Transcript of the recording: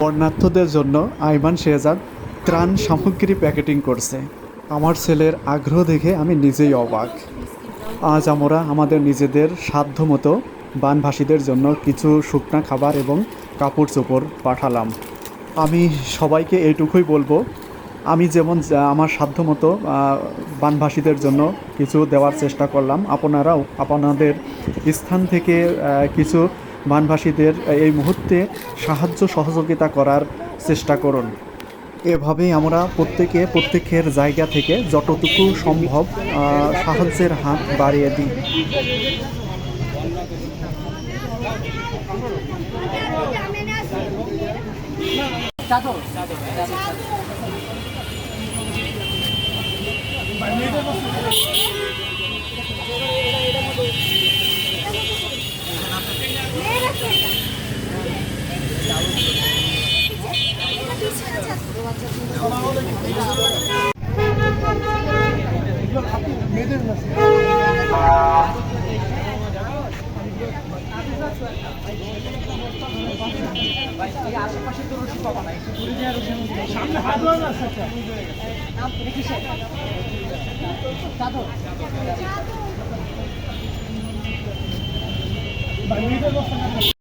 বর্ণার্থদের জন্য আইমান শেহজাদ ত্রাণ সামগ্রী প্যাকেটিং করছে। আমার ছেলের আগ্রহ দেখে আমি নিজেই অবাক। আজ আমরা আমাদের নিজেদের সাধ্যমতো বানভাসীদের জন্য কিছু শুকনা খাবার এবং কাপড় চোপড় পাঠালাম। আমি সবাইকে এইটুকুই বলব আমি যেমন আমার সাধ্যমতো আহ, বানভাসীদের জন্য কিছু দেওয়ার চেষ্টা করলাম। আপনারাও আপনাদের স্থান থেকে কিছু বানভাসীদের এই মুহূর্তে সাহায্য সহযোগিতা করার চেষ্টা করুন। এভাবেই আমরা প্রত্যেকে, প্রত্যেকের জায়গা থেকে যতটুকু সম্ভব সাহায্যের হাত বাড়িয়ে দিই। চাদর আশেপাশে তো রসি পাবা সামনে